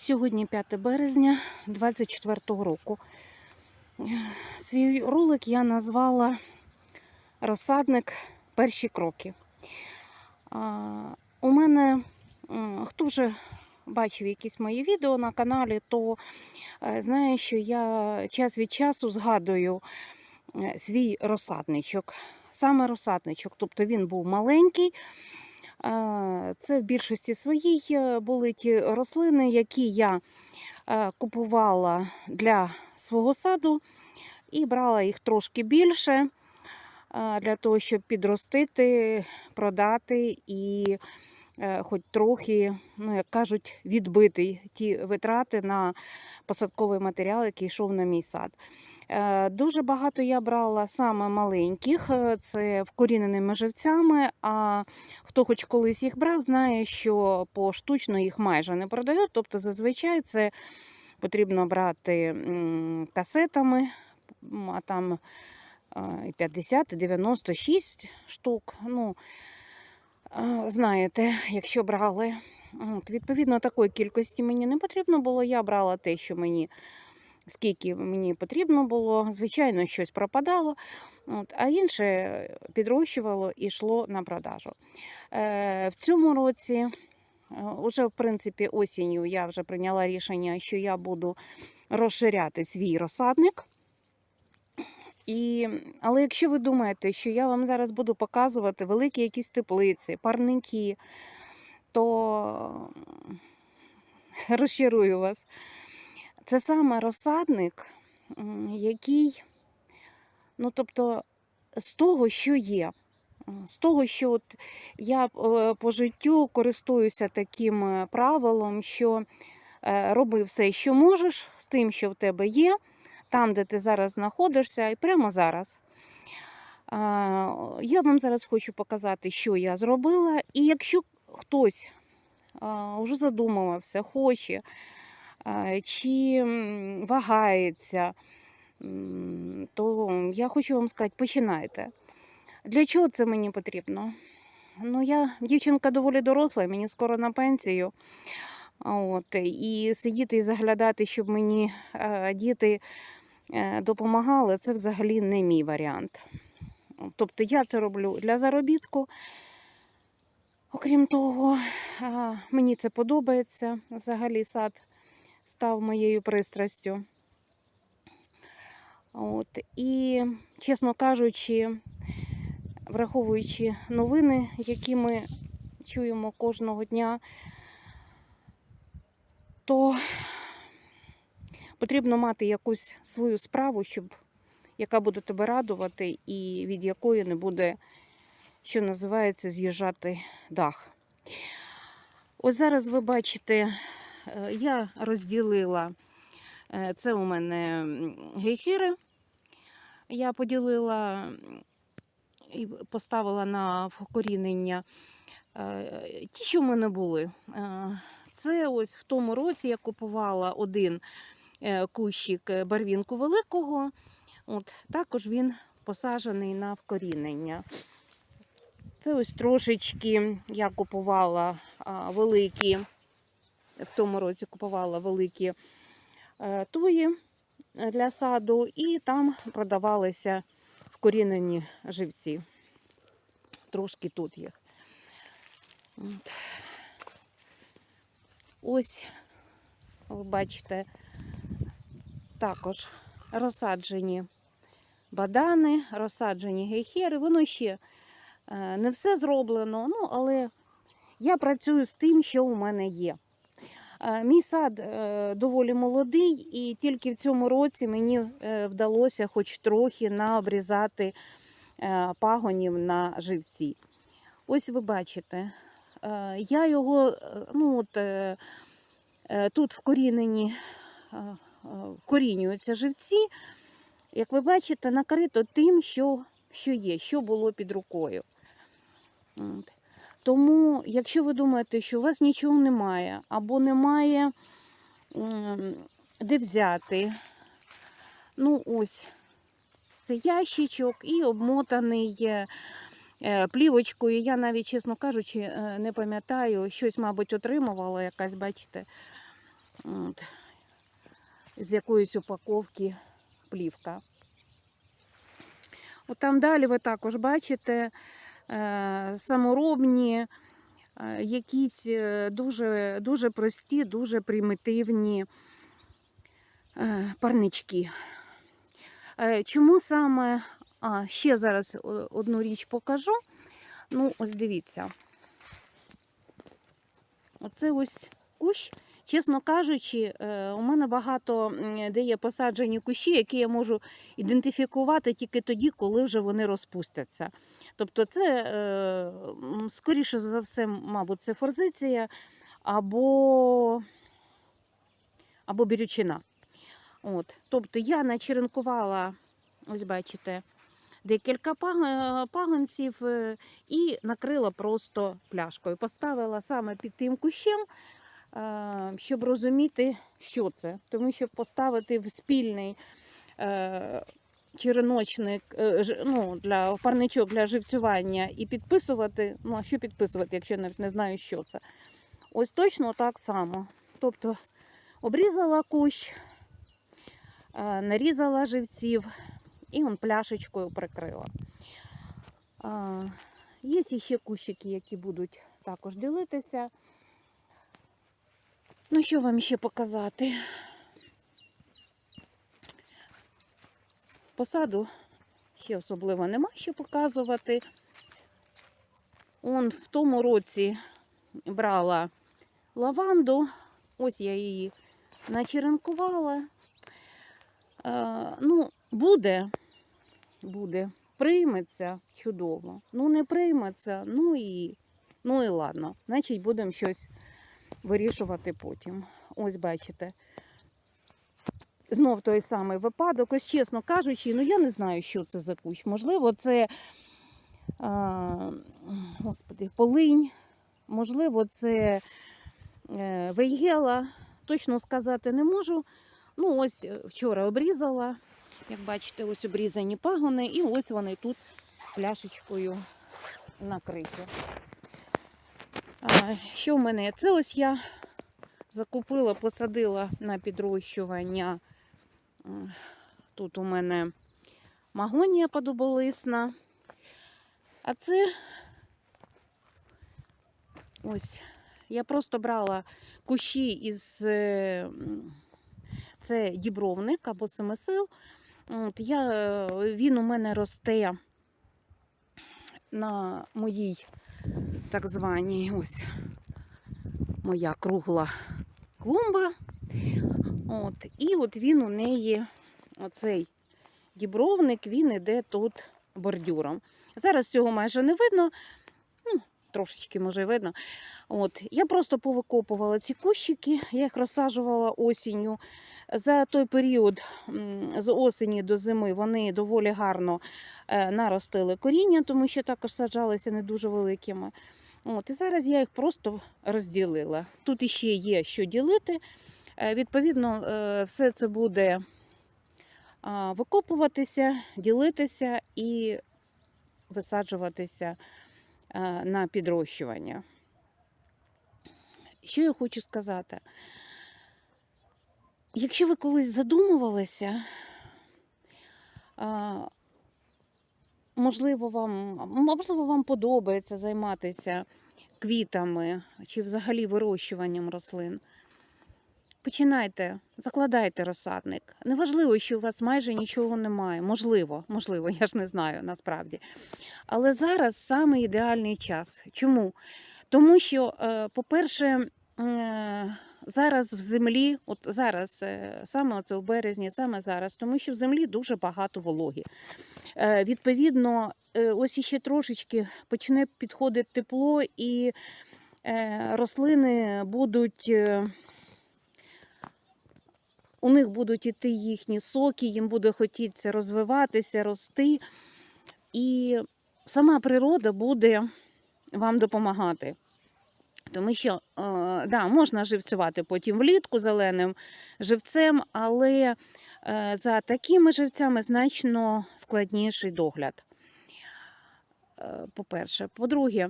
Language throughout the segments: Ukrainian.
Сьогодні 5 березня 2024 року. Свій ролик я назвала Розсадник перші кроки. У мене, хто вже бачив якісь мої відео на каналі, то е, знає, що я час від часу згадую е, свій розсадничок. Саме розсадничок, тобто він був маленький. Це в більшості своїй е, були ті рослини, які я е, купувала для свого саду і брала їх трошки більше для того, щоб підростити, продати і е, хоч трохи, ну як кажуть, відбити ті витрати на посадковий матеріал, який йшов на мій сад. Е, Дуже багато я брала саме маленьких, е, це вкоріненими живцями. А хто хоч колись їх брав, знає, що поштучно їх майже не продають. Тобто, зазвичай це потрібно брати касетами, а там е, і 50, і 96 штук. Ну, е, знаєте, якщо брали. От, відповідно, такої кількості мені не потрібно було. Я брала те, що мені скільки мені потрібно було. Звичайно, щось пропадало, от, а інше підрощувало і йшло на продажу. Е, в цьому році, е, уже в принципі, осінню я вже прийняла рішення, що я буду розширяти свій розсадник. І, але якщо ви думаєте, що я вам зараз буду показувати великі якісь теплиці, парники, то розчарую вас. Це саме розсадник, який, ну тобто, з того, що є. З того, що от я е, по життю користуюся таким е, правилом, що е, роби все, що можеш, з тим, що в тебе є, там, де ти зараз знаходишся, і прямо зараз. Я вам зараз хочу показати, що я зробила. І якщо хтось вже задумувався, хоче, чи вагається, то я хочу вам сказати, починайте. Для чого це мені потрібно? Ну, я дівчинка доволі доросла, мені скоро на пенсію. От, і сидіти і заглядати, щоб мені е, діти е, допомагали, це взагалі не мій варіант. Тобто я це роблю для заробітку. Окрім того, мені це подобається. Взагалі сад став моєю пристрастю. От. І, чесно кажучи, враховуючи новини, які ми чуємо кожного дня, то потрібно мати якусь свою справу, щоб, яка буде тебе радувати, і від якої не буде, що називається, з'їжджати дах. Ось зараз ви бачите, я розділила е, це у мене м, гейхири. Я поділила і поставила на вкорінення е, ті, що в мене були. Е, Це ось в тому році я купувала один е, кущик е, барвінку великого. От, також він посаджений на вкорінення. Це ось трошечки я купувала великі, в тому році купувала великі е, туї для саду, і там продавалися вкорінені живці. Трошки тут їх. Ось, ви бачите, також розсаджені бадани, розсаджені гейхери. Воно ще е, не все зроблено, ну, але я працюю з тим, що у мене є. Е, Мій сад е, доволі молодий, і тільки в цьому році мені е, вдалося хоч трохи наобрізати пагонів на живці. Ось ви бачите, я його ну, от, тут вкорінені, вкорінюються живці. Як ви бачите, накрито тим, що, що є, що було під рукою. Тому, якщо ви думаєте, що у вас нічого немає, або немає де взяти, ну ось це ящичок і обмотаний е, плівочкою. Я навіть, чесно кажучи, е, не пам'ятаю, щось, мабуть, отримувала якась, бачите. От. З якоїсь упаковки плівка. От там далі ви також бачите саморобні, е, якісь е, дуже, дуже прості, дуже примітивні е, парнички. Е, Чому саме, а, ще зараз одну річ покажу. Ну, ось дивіться. Оце ось кущ. Чесно кажучи, е, у мене багато де є посаджені кущі, які я можу ідентифікувати тільки тоді, коли вже вони розпустяться. Тобто, це, е, скоріше за все, мабуть, це форзиція або, або бірючина. От. Тобто я начеренкувала, ось бачите, декілька паг- пагонців е, і накрила просто пляшкою. Поставила саме під тим кущем, е, щоб розуміти, що це. Тому що поставити в спільний е, череночник е, ну, для парничок для живцювання і підписувати. Ну, а що підписувати, якщо я навіть не знаю, що це. Ось точно так само. Тобто обрізала кущ, е, нарізала живців і он пляшечкою прикрила. Є ще кущики, які будуть також ділитися. Ну, що вам ще показати? Посаду ще особливо нема що показувати. Он в тому році брала лаванду, ось я її начеренкувала. Е, ну, буде, буде, прийметься чудово. Ну, не прийметься, ну і, ну і ладно. Значить, будемо щось вирішувати потім. Ось бачите. Знов той самий випадок. Ось чесно кажучи, ну я не знаю, що це за кущ. Можливо, це а, господи, полинь, можливо, це е, вейгела. Точно сказати не можу. Ну, ось е, вчора обрізала. Як бачите, ось обрізані пагони, і ось вони тут пляшечкою накриті. Що в мене? Це ось я закупила, посадила на підрощування. Тут у мене магонія подоболисна. А це ось я просто брала кущі із е, це дібровник або семисил. От я, е, він у мене росте на моїй так званій ось моя кругла клумба. От, і от він у неї, оцей дібровник, він іде тут бордюром. Зараз цього майже не видно, ну, трошечки може видно. От, я просто повикопувала ці кущики, я їх розсаджувала осінню. За той період з осені до зими вони доволі гарно е, наростили коріння, тому що також саджалися не дуже великими. От, і зараз я їх просто розділила. Тут іще є що ділити. Е, Відповідно, е, все це буде викопуватися, ділитися і висаджуватися е, на підрощування. Що я хочу сказати? Якщо ви колись задумувалися, можливо, вам, можливо, вам подобається займатися квітами чи взагалі вирощуванням рослин. Починайте, закладайте розсадник. Неважливо, що у вас майже нічого немає. Можливо, можливо, я ж не знаю насправді. Але зараз саме ідеальний час. Чому? Тому що, е, по-перше, е, зараз в землі, от зараз, е, саме оце в березні, саме зараз, тому що в землі дуже багато вологі. Е, Відповідно, е, ось іще трошечки почне підходити тепло, і рослини будуть. У них будуть іти їхні соки, їм буде хотітися розвиватися, рости. І сама природа буде вам допомагати. Тому що е, да, можна живцювати потім влітку зеленим живцем, але е, за такими живцями значно складніший догляд. Е, По-перше. По-друге,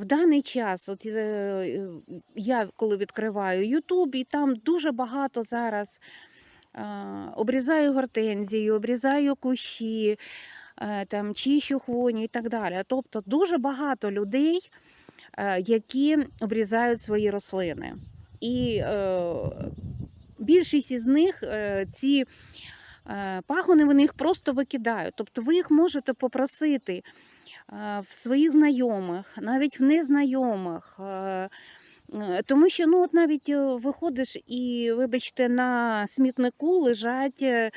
В даний час, от я коли відкриваю YouTube, і там дуже багато зараз обрізаю гортензію, обрізаю кущі, там чищу хвойні і так далі. Тобто дуже багато людей, які обрізають свої рослини. І е, більшість із них е, ці е, пагони вони їх просто викидають. Тобто ви їх можете попросити е, в своїх знайомих, навіть в незнайомих. е, е, Тому що ну, от навіть е, виходиш і, вибачте, на смітнику лежать е,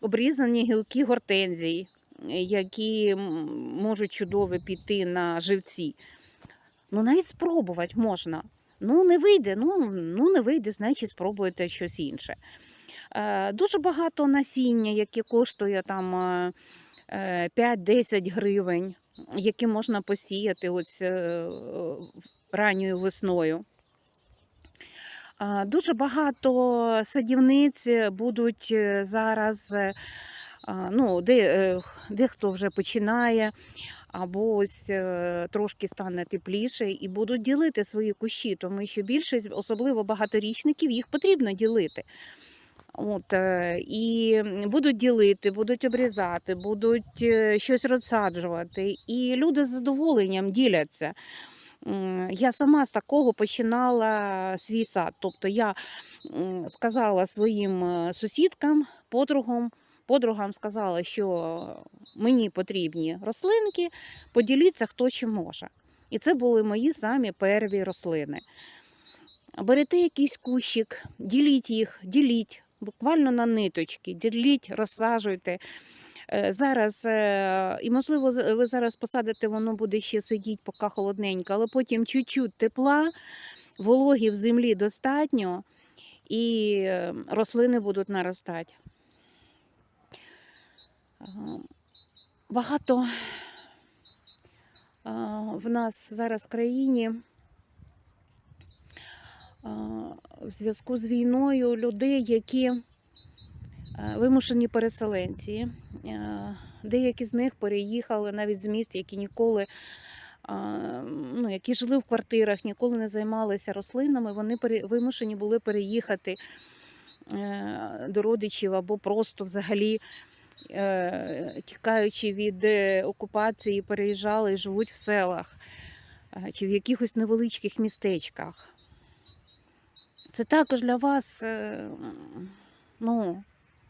обрізані гілки гортензій, е, які можуть чудово піти на живці. Ну, навіть спробувати можна. Ну, не вийде, ну, ну не вийде, значить спробуєте щось інше. Е, дуже багато насіння, яке коштує там е, е, 5-10 гривень, які можна посіяти ось е, ранньою весною. Дуже багато садівниць будуть е, зараз, е, ну, де, е, дехто вже починає, або ось е, трошки стане тепліше, і будуть ділити свої кущі, тому що більшість, особливо багаторічників, їх потрібно ділити. От, е, і будуть ділити, будуть обрізати, будуть е, щось розсаджувати. І люди з задоволенням діляться. Я сама з такого починала свій сад. Тобто я сказала своїм сусідкам, подругам, подругам сказала, що мені потрібні рослинки, поділіться хто чим може. І це були мої самі перві рослини. Берете якийсь кущик, діліть їх, діліть, буквально на ниточки, діліть, розсаджуйте. Е, Зараз, е, і можливо, ви зараз посадите, воно буде ще сидіти, поки холодненько, але потім чуть-чуть тепла, вологі в землі достатньо, і е, рослини будуть наростати. Багато в нас зараз в країні в зв'язку з війною людей, які е, вимушені переселенці. Е, Деякі з них переїхали навіть з міст, які ніколи. Ну, які жили в квартирах, ніколи не займалися рослинами, вони вимушені були переїхати е, до родичів або просто взагалі тікаючи від е, окупації, переїжджали і живуть в селах е, чи в якихось невеличких містечках. Це також для вас е, ну,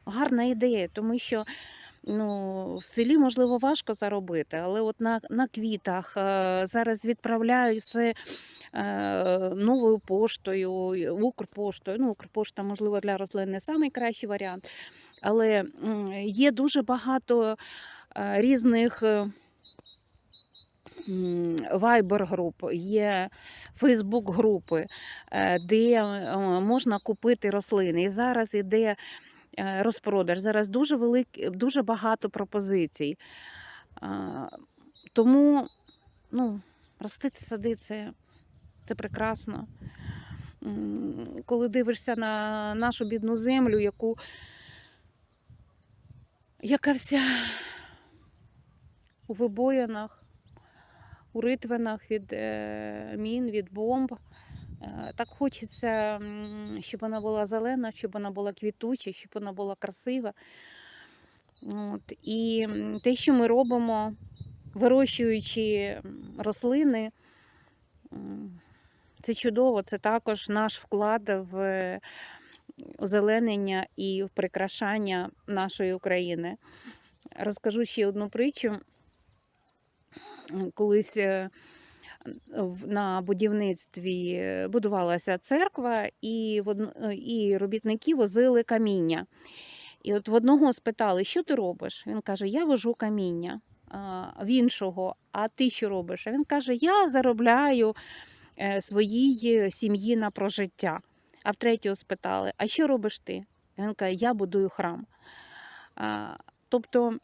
гарна ідея, тому що ну, в селі можливо важко заробити, але от на, на квітах е, зараз відправляють все е, новою поштою, Укрпоштою. Ну, Укрпошта, можливо, для рослин не найкращий варіант, але є дуже багато е, різних. е, Вайбер груп, є Фейсбук групи, е, де е, можна купити рослини. І зараз іде розпродаж. Зараз дуже велик, дуже багато пропозицій. Тому ну, ростити сади це, це прекрасно. Коли дивишся на нашу бідну землю, яку яка вся у вибоїнах, у ритвинах від е, мін, від бомб. Е, Так хочеться, щоб вона була зелена, щоб вона була квітуча, щоб вона була красива. От. І те, що ми робимо, вирощуючи рослини, це чудово, це також наш вклад в озеленення і прикрашання нашої України. Розкажу ще одну притчу. Колись е, на будівництві е, будувалася церква, і, е, і робітники возили каміння. І от в одного спитали, що ти робиш? Він каже: Я вожу каміння. В іншого, а ти що робиш? А він каже: Я заробляю своїй сім'ї на прожиття. А в третього спитали: А що робиш ти? Він каже: Я будую храм. А, тобто,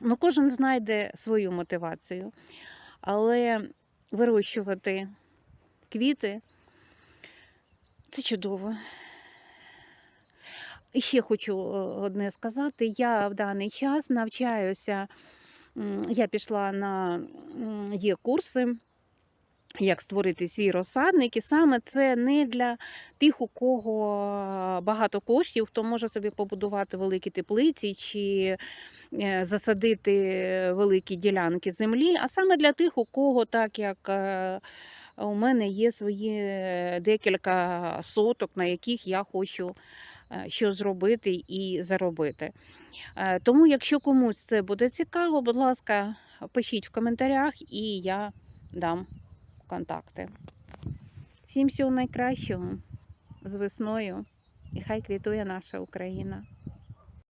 ну, кожен знайде свою мотивацію, але вирощувати квіти це чудово. І ще хочу е, одне сказати: я в даний час навчаюся я пішла на є курси. Як створити свій розсадник, і саме це не для тих, у кого багато коштів, хто може собі побудувати великі теплиці чи е, засадити великі ділянки землі, а саме для тих, у кого, так як е, у мене є свої декілька соток, на яких я хочу е, що зробити і заробити. Тому, якщо комусь це буде цікаво, будь ласка, пишіть в коментарях, і я дам контакти. Всім всього найкращого з весною, і хай квітує наша Україна.